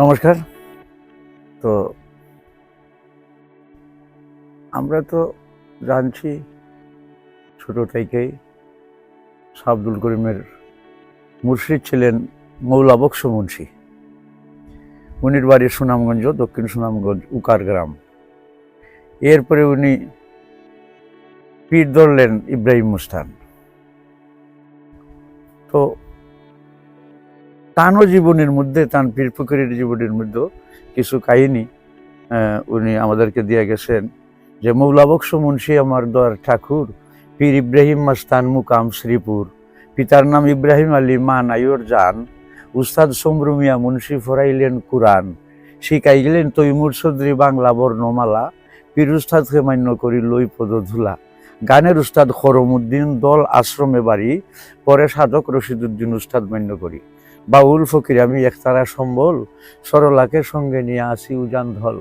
নমস্কার। তো আমরা তো জানছি ছোট থেকেই শাহ আব্দুল করিমের মুর্শিদ ছিলেন মৌলা বক্স মুন্সি। উনির বাড়ি সুনামগঞ্জ, দক্ষিণ সুনামগঞ্জ, উকার গ্রাম। এরপরে উনি পীর ধরলেন ইব্রাহিম মুস্তান। তো তানও জীবনের মধ্যে, তান পীর ফকিরের জীবনের মধ্যে কিছু কাহিনী উনি আমাদেরকে দিয়ে গেছেন। যে মৌলা বক্স মুন্সি আমার দর ঠাকুর, পীর ইব্রাহিম মাস্তান মুকাম শ্রীপুর, পিতার নাম ইব্রাহিম আলী মা নাইর জান, উস্তাদ সমরুমিয়া মুন্সি ফরাইলেন কুরআন শিখাইলেন তৈমুর চৌধুরী বাংলা বর্ণমালা, পীর উস্তাদকে মান্য করি লই পদ ধুলা গানের উস্তাদ খরমুদ্দিন দল আশ্রমে বাড়ি, পরে সাধক রশিদুদ্দিন উস্তাদ মান্য করি। বাউল ফকির, আমি একতারা সম্বল, সরলাকে সঙ্গে নিয়ে আসি উজান ধল।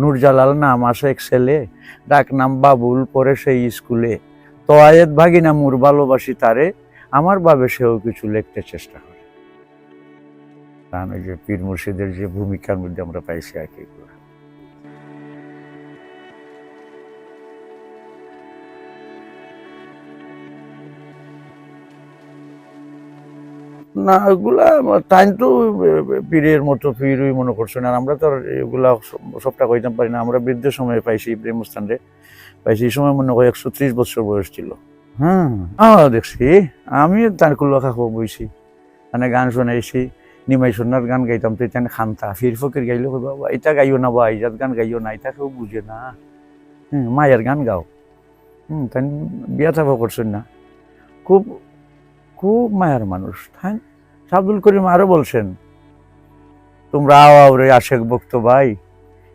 নূরজালাল নাম আসে এক ছেলে, ডাক নাম বাবুল পরে সেই স্কুলে। তোয়ায়েত ভাগিনা মুর ভালোবাসি তারে, আমার বাবে সেও কিছু লিখতে চেষ্টা করে। ওই যে পীর মুর্শিদের যে ভূমিকার মধ্যে আমরা পাইছি আর কি না এগুলা টাইম তো পীরের মতো পীরই মনে করছ না আর আমরা তো এগুলা সব- সবটা কইতাম পারি না। আমরা বৃদ্ধের সময় পাইছি মুস্তান পাইছি এই সময় মনে হয় একশো ত্রিশ বছর বয়স ছিল। হ্যাঁ আমিও দেখছি। আমি তার কুল্লা খাব বইছি মানে গান শোনাইছি নিমাই সোনার গান গাইতাম তো এটা খান্তা। ফির ফকির গাইলে বাবা, এটা গাইও না বা ইজাত গান গাইও না, এটা কেউ বুঝে না। হুম, মায়ের গান গাও। হুম তাই বিয়া থাকা করছেন না। খুব খুব মায়ের মানুষ। তাই আব্দুল করিম আরও বলছেন, তোমরা আও রে আশেক বক্ত ভাই,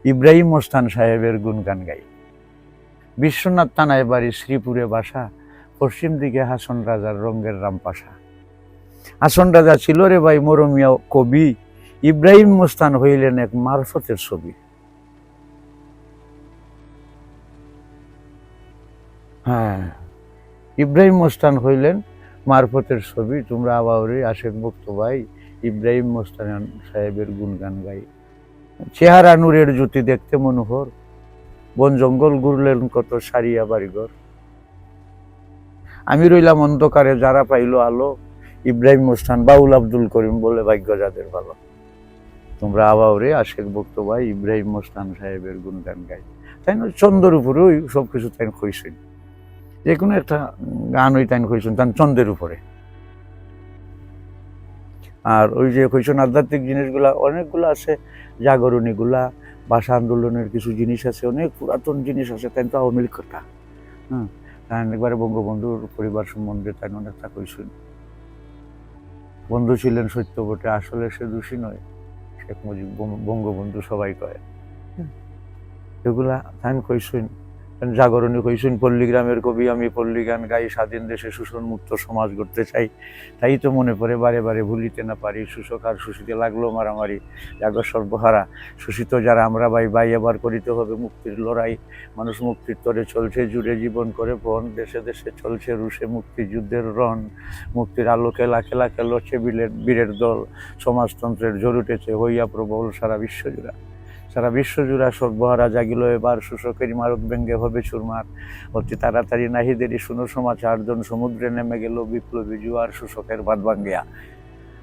ইব্রাহিম মোস্তান সাহেবের গুণগান গাই। বিশ্বনাথ তানায় বাড়ি শ্রীপুরে বাসা, পশ্চিম দিকে হাসন রাজার রঙ্গের রামপাশা। হাসন রাজা ছিল রে ভাই মরমিয়া কবি, ইব্রাহিম মোস্তান হইলেন এক মারফতের ছবি। হ্যাঁ ইব্রাহিম মোস্তান হইলেন মারফতের ছবি, তোমরা আবাউরে আশেক ভক্ত ভাই, ইব্রাহিম মোস্তান সাহেবের গুণগান গাই। চেহারা নূরের জ্যোতি দেখতে মনোহর, বন জঙ্গল ঘুরলেন কত সারিয়া বাড়িঘর। আমি রইলাম অন্ধকারে, যারা পাইলো আলো, ইব্রাহিম মোস্তান, বাউল আব্দুল করিম বলে ভাগ্য যাদের ভালো। তোমরা আবাউরে আশেক ভক্ত ভাই, ইব্রাহিম মোস্তান সাহেবের গুণগান গাই। তাই না? ওই সব কিছু তাই কইছেন যে কোনো একটা গান ওই তাই কইছেন তার চন্দ্রের উপরে। আর ওই যে কইছেন আধ্যাত্মিক জিনিসগুলা অনেকগুলো আছে জাগরণীগুলা ভাষা আন্দোলনের কিছু জিনিস আছে অনেক পুরাতন জিনিস আছে তাই তো আওয়ামী লীগ কথা। হ্যাঁ তাই একবারে বঙ্গবন্ধুর পরিবার সম্বন্ধে তাই অনেকটা কইছেন বন্ধু ছিলেন সত্য বটে আসলে সে দোষী নয় শেখ মুজিব বঙ্গবন্ধু সবাই কয়। হুম। এগুলা তাই কইছেন জাগরণী কইছেন পল্লীগ্রামের কবি, আমি পল্লী গান গাই, স্বাধীন দেশে শোষণ মুক্ত সমাজ গড়তে চাই। তাই তো মনে পড়ে, বারে বারে ভুলিতে না পারি, শোষক আর শোষিতে লাগল মারামারি। জাগর সর্বহারা, শোষিত যারা আমরা বাই ভাই এবার করিতে হবে মুক্তির লড়াই। মানুষ মুক্তির তরে চলছে, জুড়ে জীবন করে বন দেশে দেশে চলছে রুশে মুক্তিযুদ্ধের রণ। মুক্তির আলোকে লাখে লাখে লড়ছে বীরের বীরের দল। সমাজতন্ত্রের উঠেছে, হইয়া প্রবল সারা বিশ্বজুড়া। সারা বিশ্বজুড়া সর্বহারা জাগিল এবার, শোষকের মারক ব্যঙ্গে হবে সুরমার। অতি তাড়াতাড়ি নাহিদেরই শুনো সমাচার জন সমুদ্রে নেমে গেল বিপ্লবী জুয়ার শোষকের বাদ ভাঙ্গিয়া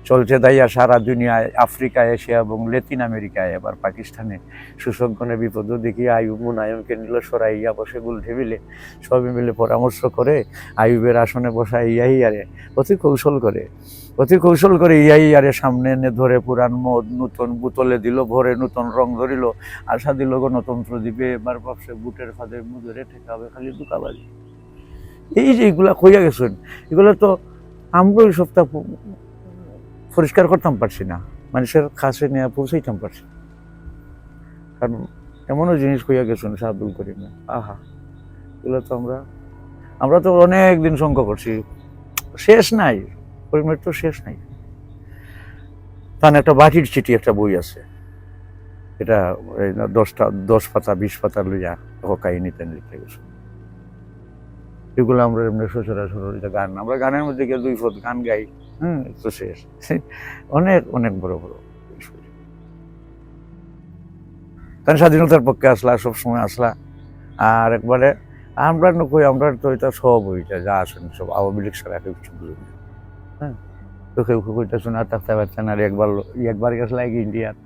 চলছে দাইয়া সারা দুনিয়ায়, আফ্রিকা, এশিয়া এবং লেতিন আমেরিকায়। এবার পাকিস্তানে শোষকগণের বিপদ দেখিয়ে আয়ুব মুনায়মকে নিল সরাইয়া বসে গুল ঠেবিলে সবই মিলে পরামর্শ করে আয়ুবের আসনে বসায় ইয়াই আরে অতি কৌশল করে, অতি কৌশল করে আরে সামনে এনে ধরে পুরান মদ নতুন বোতলে দিল, ভরে নূতন রং ধরিল, আশা দিল গণতন্ত্র দিবে, এবার ভাবছে বুটের ফাঁদে মুদরে ঠেকাবে খালি দুকাবাজি এই যে এগুলা কইয়া গেছেন, এগুলো তো আমরা ওই সপ্তাহ পরিষ্কার করতাম পারছি না। মানুষের কাছে নিয়ে পৌঁছাইতাম পারছি। কারণ এমনও জিনিস কইয়া গেছেন শাহ আব্দুল করিম আহা। এগুলো তো আমরা আমরা তো অনেক দিন শঙ্কা করছি। শেষ নাই করিমের তো শেষ নাই। তার একটা বাটির চিঠি একটা বই আছে। এটা দশটা দশ পাতা বিশ পাতা লইয়া কাহিনীতে লিখে গেছে। এগুলো আমরা এমনি সচরাচর গান আমরা গানের মধ্যে গিয়ে দুই পদ গান গাই। হুম। তো শেষ অনেক অনেক বড় বড়। তার স্বাধীনতার পক্ষে আসলা সব সময় আসলা। আর একবারে আমরা না কই আমরা তো এটা সব ওইটা যা আসেন সব। আওয়ামী লীগ ছাড়া কেউ কিছু বুঝি হ্যাঁ। তো কেউ কেউ কইটা শোনা থাকতে পারছেন আর একবার একবার গেছে লাগে ইন্ডিয়ান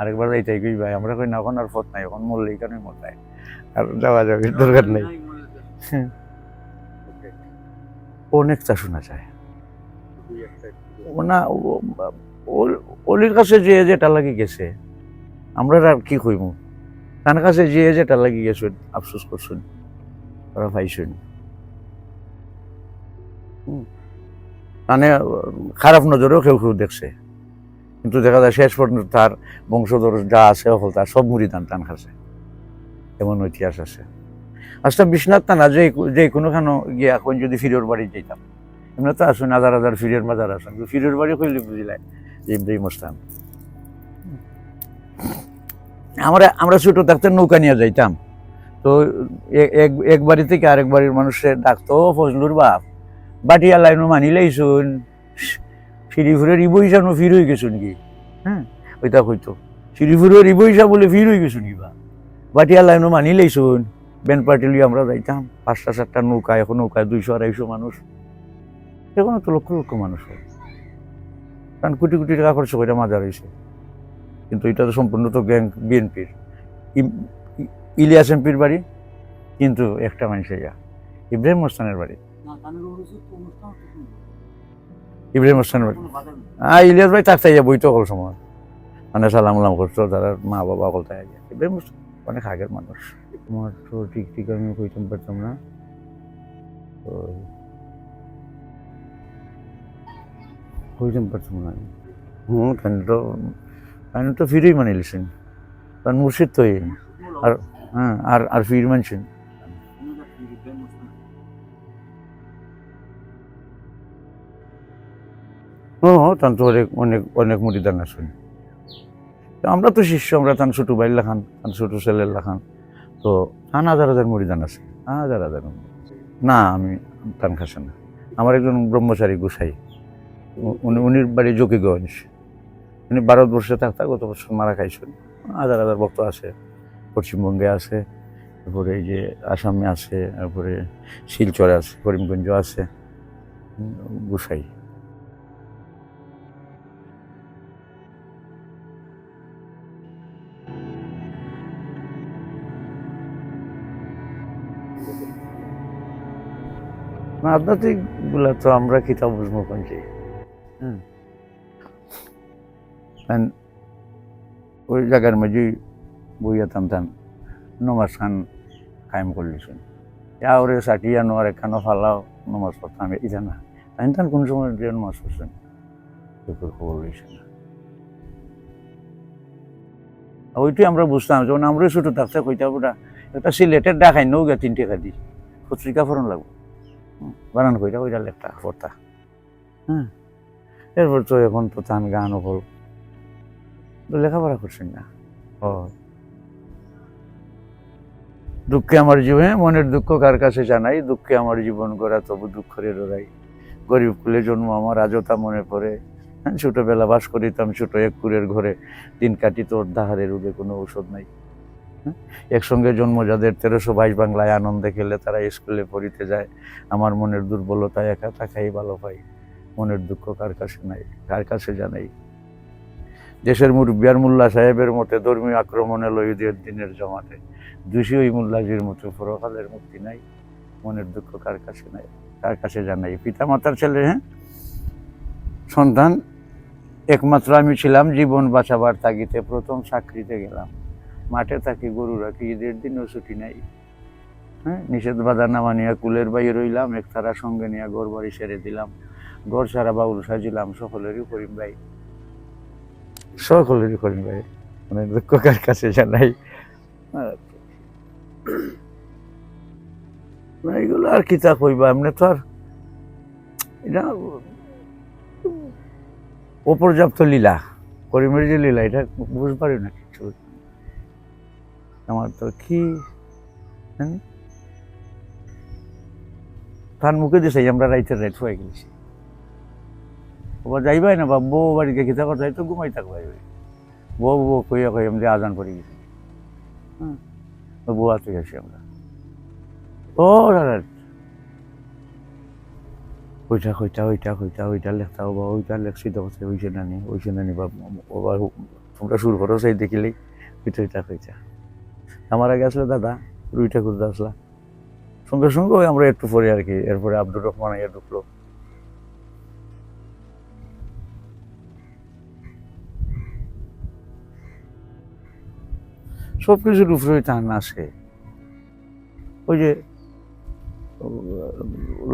আরেকবার এইটাই কই ভাই? আমরা কই না এখন আর পথ নাই এখন মরলে এখানে মরলাই আর যাওয়া যাবে দরকার নেই। অনেক তা শোনা যায়। ওনা ও- ও- অলির কাছে যে যেটা লাগি গেছে, আমরা আর কি কইমু? তার কাছে যে যেটা লাগি গেছে, আফসোস করছুন ওরা পাইছুন। মানে খারাপ নজরেও কেউ কেউ দেখছে। কিন্তু দেখা যায় শেষ পর্যন্ত তার বংশধর যা আছে সকল তার সব মুড়ি দান টান খাচ্ছে এমন ইতিহাস আছে। আচ্ছা বিশ্বনাথ টানা যে যে কোনোখানো গিয়া এখন যদি ফিরের বাড়ি যেতাম এমনি তো আসুন, হাজার হাজার ফিরের মাজার আসুন। ফিরের বাড়ি কইলে বুঝিলাই যে ইব্রাহিম স্থান আমরা আমরা ছোট থাকতে নৌকা নিয়ে যাইতাম। তো এক এক বাড়ি থেকে আরেক বাড়ির মানুষের ডাকতো ফজলুর বাপ বাটিয়া লাইনও মানিলেই শুন। শ্রীপুরের ইবইসানো ফির হয়ে গেছুন কি? হ্যাঁ ওইটা কইতো। হইতো শ্রীপুরের ইবইসা বলে ফির হয়ে গেছুন কি বা? বাটিয়া লাইনও মানিলেই শুন। ব্যান্ড পার্টি লিয়ে আমরা যাইতাম। পাঁচটা চারটা নৌকা, এখন নৌকায় দুইশো, আড়াইশো মানুষ। এখন তো লক্ষ লক্ষ মানুষ হয়। কারণ কোটি কোটি টাকা খরচ করে মাজার হয়েছে কিন্তু এটা তো সম্পূর্ণ তো গ্যাং বিএনপির। ইলিয়াস এমপির বাড়ি কিন্তু একটা মানুষের ইয়া ইব্রাহিম মোস্তানের বাড়ি। ইব্রাহিম মোস্তানের বাড়ি। হ্যাঁ ইলিয়াস ভাই থাকতে ইয়া বইতো কল সময়। মানে সালাম উলাম করতো তারা মা বাবা কলতে ইব্রাহিম মোস্তান অনেক আগের মানুষ। তোমার তো ঠিক ঠিক আমি কইতাম পারতাম না। তো কেন তো আমি তো ফিরেই মানে লিছেন কারণ মুর্শিদ তো আর হ্যাঁ আর আর ফির মানছেন ও তান তো অনেক অনেক অনেক মুড়িদান আছেন তো আমরা তো শিষ্য, আমরা তান ছোট বাইর লাখান তান ছোট ছেলের লাখান। তো তান হাজার হাজার মুড়িদান আছে হাজার হাজার না, আমি তান খাসে না। আমার একজন ব্রহ্মচারী গোসাই। উনির বাড়ি যোগীগঞ্জ উনি ভারতবর্ষে থাকতা গত বছর মারা খাইছেন। হাজার হাজার ভক্ত আছে, পশ্চিমবঙ্গে আছে, তারপরে এই যে আসামে আছে, তারপরে শিলচরে আছে করিমগঞ্জ আছে, গোসাই। না আধ্যাত্মিকগুলা তো আমরা কিতাব বুঝব কোনটি হুম কারণ ওই জায়গার মধ্যে বইয়া টান নমাজ খান কায়েম করলিছেন। ইয়া ওরে সাটিয়া নোয়ার এখানো ফালাও, নমাজ পড়তাম এটা না। তাই টান কোন সময় যে নমাজ পড়ছেন? কেউ খবর লইছে না। ওইটাই আমরা বুঝতাম, যখন আমরা ছোট থাকতে কইতা ওটা একটা সিলেটের ডাকাই নৌকা তিন টাকা দি পত্রিকা ফরন লাগবো। বানান কইটা ওইটা লেখটা পড়তা। হ্যাঁ এরপর তো এখন তো তান গান হল লেখাপড়া করছেন না? ও। দুঃখে আমার জীবনে মনের দুঃখ কার কাছে জানাই? দুঃখে আমার জীবন গড়া তবু দুঃখরে ওরাই গরিব কুলে জন্ম আমার আজতা মনে পড়ে। হ্যাঁ, ছোটবেলা বাস করিতাম ছোট এক কুরের ঘরে। দিন কাটি তোর দাহারে রোগে কোনো ঔষধ নাই। হ্যাঁ, একসঙ্গে জন্ম যাদের তেরোশো বাইশ বাংলায় আনন্দে খেলে তারা স্কুলে পড়িতে যায়। আমার মনের দুর্বলতা একা থাকাই ভালো পাই। মনের দুঃখ কার কাছে নাই, কার কাছে জানাই দেশের মুরব্বিয়ার মোল্লা সাহেবের মতে ধর্মীয় আক্রমণে লইদের দিনের জমাতে, দোষী ওই মোল্লাজির মতো পরকালের মুক্তি নাই, মনের দুঃখ কার কাছে নাই, কার কাছে জানাই পিতা মাতার ছেলে হ্যাঁ? সন্তান, একমাত্র আমি ছিলাম, জীবন বাঁচাবার তাগিতে প্রথম চাকরিতে গেলাম। মাঠে থাকি গরু রাখি, ঈদের দিনও ছুটি নাই। হ্যাঁ? নিষেধ বাধা না মানিয়া কুলের বাইরে রইলাম এক তারা সঙ্গে নিয়ে ঘর বাড়ি সেরে দিলাম। ঘর সারা বাউল সাজিলাম সকলেরই করিম ভাই। সকলেরই করিম ভাই। মানে দুঃখ কার কাছে জানাই? না, এগুলো আর কি তা কইবা? এমনি তো আর এটা অপর্যাপ্ত লীলা। করিমের যে লীলা এটা বুঝতে পারি না কিছু। আমার তো কি হ্যাঁ? তার মুখে দিছে আমরা রাইত হয়ে গেছি। ওবার যাইবাই না বা বউ বাড়ি বাড়িতে খিতা কথা তো ঘুমাই থাকবাই বউ বউ কইয়া কই এমনি আজান করে গেছি। হুম। গোয়াতে গেছি আমরা। ও দাদা ওইটা ওইটা ওইটা ওইটা ওইটা লেখতা বা ওইটা লেখছি তো কথা ওইছে নানি ওইছে নানি বা ওবার তোমরা শুরু করো সেই দেখিলেই ওইটা ওইটা ওইটা আমার আগে আসলে দাদা রুইটা করতে আসলা। সঙ্গে সঙ্গে ওই আমরা একটু পরে আর কি এরপরে আব্দুর রহমান ঢুকলো। সব কিছুর উপরে টান আসে। ওই যে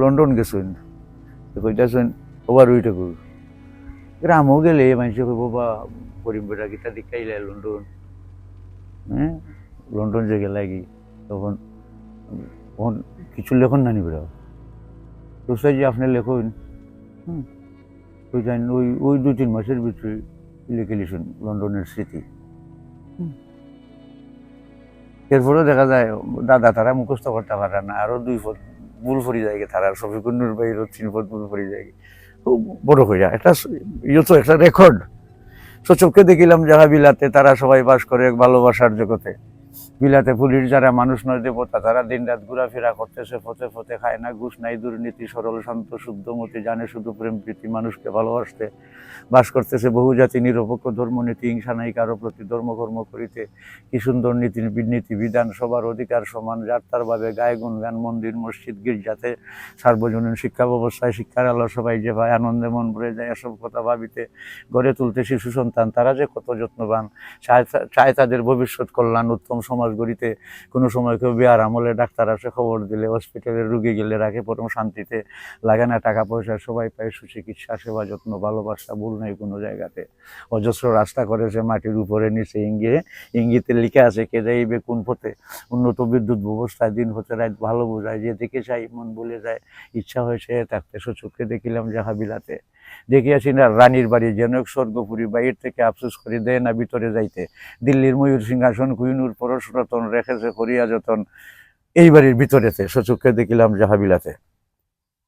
লন্ডন গেছেন। কইতাছেন ওবার ওইটা কর গ্রামও গেলে মানুষ কইব বা করিম বেটা গীতা দেখাইলে লন্ডন। হ্যাঁ? লন্ডন যে গেলা কি তখন তখন কিছু লেখন নানি বেড়া তো সেই যে আপনি লেখন, হুম? ওই ওই ওই দু তিন মাসের ভিতরে লিখে লিখুন লন্ডনের স্মৃতি। হুম। এরপরেও দেখা যায়, দাদা তারা মুখস্থ করতে পারে না, আরও দুই পদ ভুল ফরি যায় তারা শফিকুন্নুর বাইর তিন পদ ভুল ফরি যায় খুব বড় হইয়া একটা ইয়ে তো একটা রেকর্ড সচবকে দেখিলাম যারা বিলাতে তারা সবাই বাস করে ভালোবাসার জগতে। বিলাতে পুলিশ যারা মানুষ নয়, দেবতা তারা দিন রাত ঘোরাফেরা করতেছে ফতে ফতে খায় না, ঘুষ নাই, দুর্নীতি, সরল, শান্ত, শুদ্ধ শুদ্ধমতি জানে শুধু প্রেম, প্রীতি, মানুষকে ভালোবাসতে। বাস করতেছে বহু জাতি নিরপেক্ষ ধর্মনীতি, হিংসা নাই, কারও প্রতি ধর্মকর্ম করিতে কি সুন্দর নীতি নীতি বিধান, সবার অধিকার সমান, যার ভাবে গায়ে গুণগান মন্দির, মসজিদ, গির্জাতে সার্বজনীন শিক্ষা ব্যবস্থায়, শিক্ষার আলো, সবাই যে ভাই আনন্দে মন ভরে যায়, এসব কথা ভাবিতে গড়ে তুলতে শিশু সন্তান, তারা যে কত যত্নবান চায় তাদের ভবিষ্যৎ কল্যাণ, উত্তম সমাজ গড়িতে কোনো সময় কেউ বিয়ার আমলে ডাক্তার আসে খবর দিলে হসপিটালে রুগী গেলে রাখে পরম শান্তিতে লাগে না, টাকা পয়সা সবাই পায়, সুচিকিৎসা, সেবা যত্ন, ভালোবাসা, ভুল নেই কোনো জায়গাতে। অজস্র রাস্তা করেছে মাটির উপরে নিচে ইঙ্গে ইঙ্গিতে লিখে আছে, কে যাইবে কোন পথে? উন্নত বিদ্যুৎ ব্যবস্থায় দিন হতে রাত ভালো বোঝায়, যে দেখে চাই মন বলে যায়। ইচ্ছা হয়েছে থাকতে সচুককে দেখিলাম যাহা বিলাতে দেখিয়াছি না রানীর বাড়ি যেন স্বর্গপুরী বাইর থেকে আফসোস করে দেয় না ভিতরে যাইতে। দিল্লির ময়ূর সিংহাসন কুইনুর পরশ রতন রেখেছে করিয়া যতন এই বাড়ির ভিতরেতে সচুককে দেখিলাম যাহা বিলাতে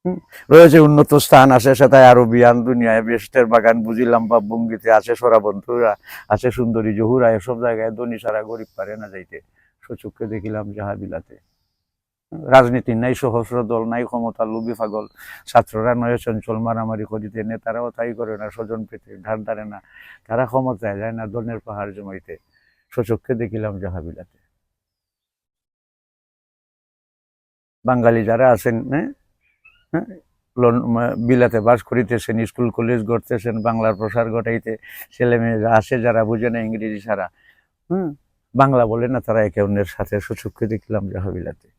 হুম, রয়েছে উন্নত স্থান আছে সেটাই আরও বিয়ান দুনিয়ায় বেস্টের বাগান বুঝিলাম বা বঙ্গিতে আছে সরা বন্ধুরা আছে সুন্দরী জহুরা এসব জায়গায় ধনী সারা গরিব পারে না যাইতে। সচুককে দেখিলাম যাহা বিলাতে রাজনীতি নাই সহস্র দল নাই ক্ষমতা লুবি পাগল ছাত্ররা নয় চঞ্চল মারামারি করিতে নেতারাও তাই করে না স্বজন পেতে ধার ধারে না। তারা ক্ষমতায় যায় না দলের পাহাড় জমাইতে। সচক্ষে দেখিলাম যাহা বিলাতে বাঙালি যারা আছেন হ্যাঁ, হ্যাঁ, বিলাতে বাস করিতেছেন স্কুল কলেজ গড়তেছেন বাংলার প্রসার ঘটাইতে। ছেলে মেয়েরা আসে যারা বুঝে না ইংরেজি ছাড়া। হুম? বাংলা বলে না তারা একে অন্যের সাথে। সুচক্ষে দেখলাম যাহা বিলাতে হুম।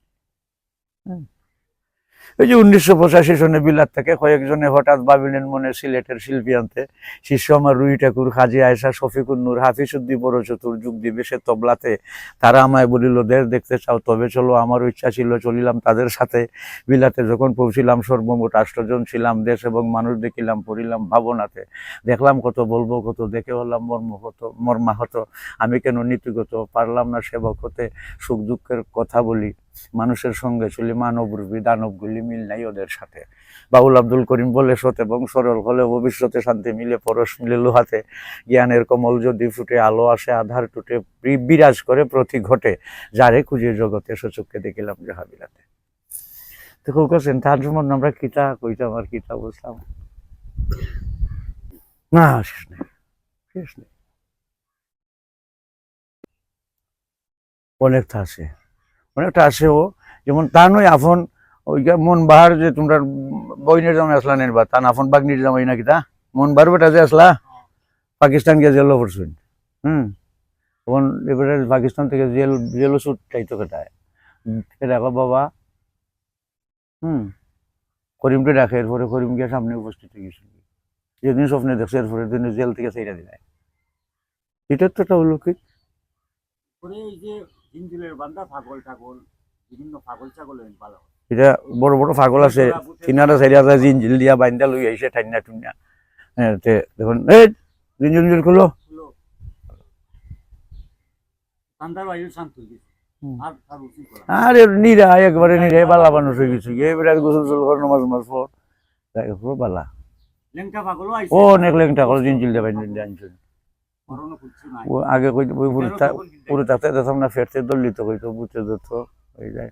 ওই যে উনিশশো পঁচাশি সনে বিলাত থেকে কয়েকজনে হঠাৎ ভাবিলেন মনে সিলেটের শিল্পী আনতে, শিষ্য আমার রুই ঠাকুর খাজি আয়সা শফিকুন্নুর হাফিজুদ্দি বড় চতুর যুগ দিবে সে তবলাতে। তারা আমায় বলিল, দেশ দেখতে চাও, তবে চলো আমারও ইচ্ছা ছিল চলিলাম তাদের সাথে। বিলাতে যখন পৌঁছিলাম, সর্বমোট আষ্টজন ছিলাম, দেশ এবং মানুষ দেখিলাম, পড়িলাম ভাবনাতে। দেখলাম কত বলব, কত দেখে হলাম, মর্ম কত, মর্মাহত। আমি কেন নীতিগত পারলাম না সেবক হতে, সুখ দুঃখের কথা বলি। মানুষের সঙ্গে চলি মানব রূপী দানবগুলি মিল নাই ওদের সাথে। বাউল আব্দুল করিম বলে সত এবং সরল হলে ভবিষ্যতে শান্তি মিলে, পরশ মিলে লোহাতে জ্ঞানের কমল যদি ফুটে, আলো আসে, আধার টুটে বিরাজ করে প্রতি ঘটে, যারে খুঁজে জগতে সচককে দেখিলাম যাহা বিলাতে। তো কেউ কাছেন তার জন্য আমরা কিতা কইতাম আর কিতা বুঝলাম না, শেষ নেই শেষ নেই। অনেকটা আছে। অনেকটা আছে ও। যেমন তা নয় আফন, ওই মন বাহার যে তোমরা বইনের জামাই আসলা নেন বা, তান আফন বাগনির জামাই নাকি তা? মন বার বেটা যে আসলা, পাকিস্তান গিয়ে জেল পড়ছুন হুম? এবারে পাকিস্তান থেকে জেল জেল সুট চাইতো কেটায়। এটা বাবা, হুম? করিমকে ডাকে, এরপরে করিম গিয়ে সামনে উপস্থিত হয়ে গেছিল। যেদিন স্বপ্নে দেখছে এরপরে দিন জেল থেকে সেইটা দিলায়। এটা তো একটা অলৌকিক বিভিন্ন ছাগল এটা বড় বড় পাগল আছে কিনারা সাইডে আছে জিনজিল দিয়া বাইন্দা লই আইছে ঠান্ডা তে দেখুন এই জিনজিল জিনজিল হুম। আর নিরা একবারে নিরা বালা মানুষ হয়ে গেছে। এবারে গোসল গোসল করে নমাজ পর বালা। লেংটা ও অনেক লেংটা জিনজিল দিয়ে বাইন্দা আগে কই ওই পুরো থাকতে দেখতাম না ফেরতে দলিত কইতো বুঝতে দিত হয়ে যায়।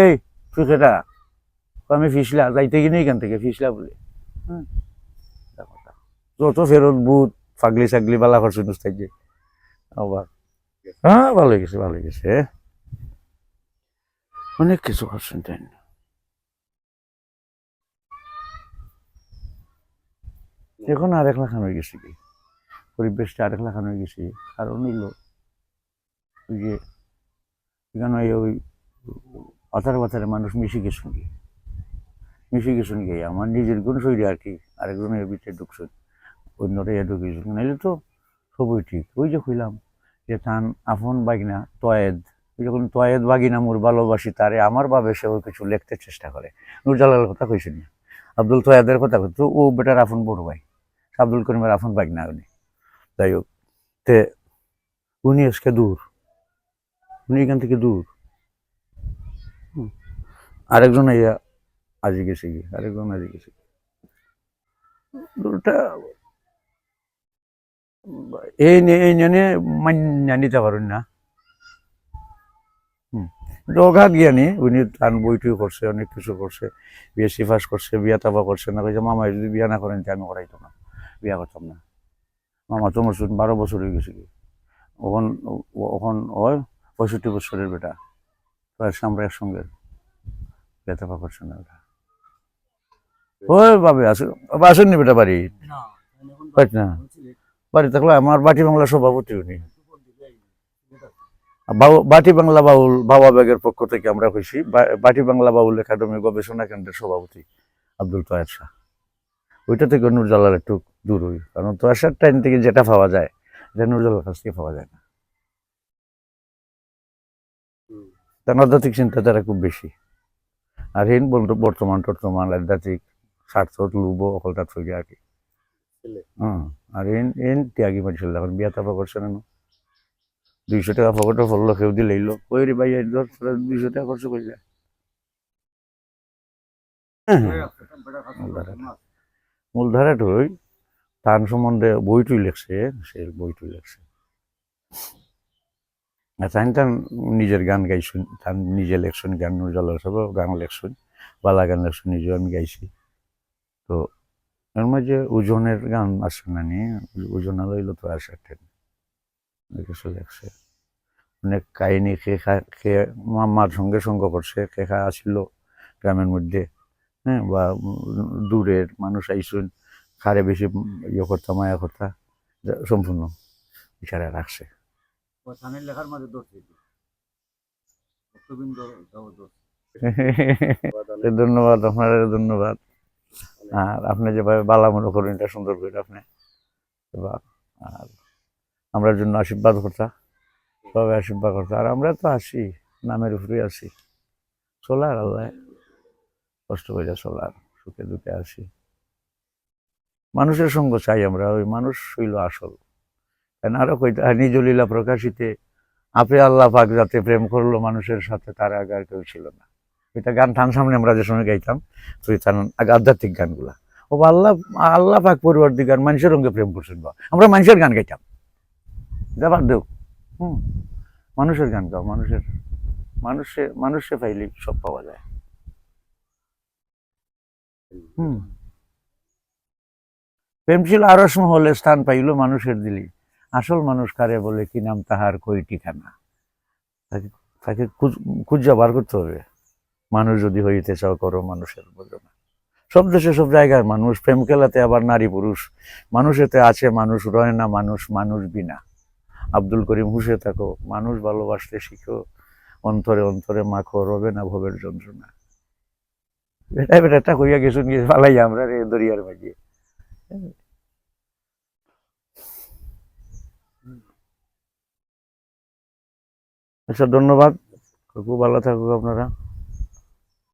এই তুই আমি ফিসলা যাইতে কিনে এখান থেকে ফিসলা বলে। যত ফেরত বুট ফাগলি সাগলি বালা করছে নুস্তাই যে। আবার। হ্যাঁ ভালো গেছে ভালো গেছে। অনেক কিছু করছেন তাই না। এখন আরেক লাখান হয়ে গেছে কি? পরিবেশটা আরেক লাখান হয়ে গেছে। কারণ হইল, ওই যে এখানে ওই অথার কথারে মানুষ মিশে গেছেন কি মিশে গেছেন কি আমার নিজের গুণ শৈলী আর কি আরেকজনের ভিতরে ঢুকছেন অন্যরা এ ঢুকেছেন নাইলে তো সবই ঠিক। ওই যে কইলাম যে তান আপন বাগিনা তয়েদ। যখন তয়েদ বাগিনা মোর ভালোবাসি, তারে আমার ভাবে সেও কিছু লিখতে চেষ্টা করে। নুরজালালের কথা কইছেন আব্দুল তয়েদের কথা কইতো ও বেটার আপন বড় ভাই। আব্দুল করিমের আপন বাগিনা উনি। যাই হোক, তে উনি আজকে দূর। উনি এখান থেকে দূর। আরেকজন ইয়া আজি গেছে কি আরেকজন আজি গেছে। দুটা এই এই নিয়ে মান্য নিতে পারেন না। অগাধ জ্ঞানী, উনি তান বইটুই করছে অনেক কিছু করছে বিএসসি পাস করছে, বিয়া তাবা করছে, না কইছে, মামা, যদি বিয়া না করেন আমি করাইতো না, বিয়া করতাম না। মামা তোমার শুন বারো বছর হয়ে গেছে ওখন ওখন ওই পঁয়ষট্টি বছরের বেটা। তো আমরা একসঙ্গে তাবা করছে না ওটা ওই বাবে আসুন আসেননি বেটা বাড়ি? না বাড়ি না? বাড়ি থাকলে আমার বাটি বাংলা সভাপতি উনি। বাটি বাংলা বাউল বাবা ব্যাগের পক্ষ থেকে আমরা হয়েছি বাটি বাংলা বাউল একাডেমি গবেষণা কেন্দ্রের সভাপতি আব্দুল তয়ের শাহ। ওইটা থেকে নুরজালাল একটু দূর হই। কারণ তয়ের শাহ টাইম থেকে যেটা পাওয়া যায় এটা নুরজালাল কাছ থেকে পাওয়া যায় না। তার আধ্যাত্মিক চিন্তাধারা খুব বেশি। আর হিন বলতো বর্তমান টর্তমান আধ্যাত্মিক স্বার্থ লুব অকলটা থেকে আর কি। ছেলে। আর এন এন ত্যাগী মানুষের এখন বিয়া তাপা করছে না দুইশো টাকা পকেটে ফললো কেউ দিয়ে লইলো কই রে ভাই তোরা দুইশো টাকা খরচ করলে এই একটা বেটা তার সম্বন্ধে বইটুই লেখছে, সে বইটুই লেখছে। তাই তার নিজের গান গাইছুন তার নিজে লেখছুন গান নুরজালাল সব গান লেখছুন, বালা গান লেখছুন, নিজেও আমি গাইছি। তো এর মাঝে ওজনের গান আছে না নি? ওজন লইল তো আসে কিছু লেখছে। অনেক কাহিনী খে খা খে মার সঙ্গে সঙ্গ করছে খে খা আসিল গ্রামের মধ্যে হ্যাঁ বা দূরের মানুষ আইসুন। খারে বেশি ইয়ে করতা মায়া করতা সম্পূর্ণ ইশারা রাখছে। লেখার মাঝে দোষ ধন্যবাদ আপনার ধন্যবাদ। আর আপনি যেভাবে বালা মনে করেন এটা সুন্দর করে আপনি আর আমরা জন্য আশীর্বাদ করতা সবাই আশীর্বাদ করতা। আর আমরা তো আসি নামের উপরে আসি চলার আল্লাহ কষ্ট করে চলার সুখে দুঃখে আসি মানুষের সঙ্গ চাই আমরা, ওই মানুষ হইল আসল। কেন আরও কইতে নিজ লীলা প্রকাশিতে আপে আল্লাহ পাক যাতে প্রেম করল মানুষের সাথে, তার আগে আর কেউ ছিল না। এটা গান টান সামনে আমরা যে সময় গাইতাম তো এই তার আগে আধ্যাত্মিক গানগুলা। ও আল্লাহ আল্লাহ পাক পরিবর্তী গান, মানুষের রঙে প্রেম করছেন বা। আমরা মানুষের গান গাইতাম। যাবার দেও। হুম। মানুষের গান গাও, মানুষের, মানুষে মানুষে পাইলে সব পাওয়া যায়। হুম। প্রেম ছিল আরস মহলে স্থান পাইল মানুষের দিলি। আসল মানুষ কারে বলে, কি নাম তাহার কই ঠিকানা? তাকে তাকে খুঁজ- বার করতে হবে। মানুষ যদি হইতে চাও, করো মানুষের বোঝনা সব দেশে সব জায়গায় মানুষ, প্রেম খেলাতে আবার নারী পুরুষ। মানুষেতে আছে মানুষ, রয় না মানুষ মানুষ বিনা। আব্দুল করিম হুসে থাকো, মানুষ ভালোবাসতে শিখো। অন্তরে অন্তরে মাখো, রবে না ভবের যন্ত্রণা। বেটা বেটাটা কইয়া গেছুন গিয়ে ফালাই আমরা রে, দরিয়ার মাঝে। আচ্ছা ধন্যবাদ। খুব ভালো থাকুক আপনারা।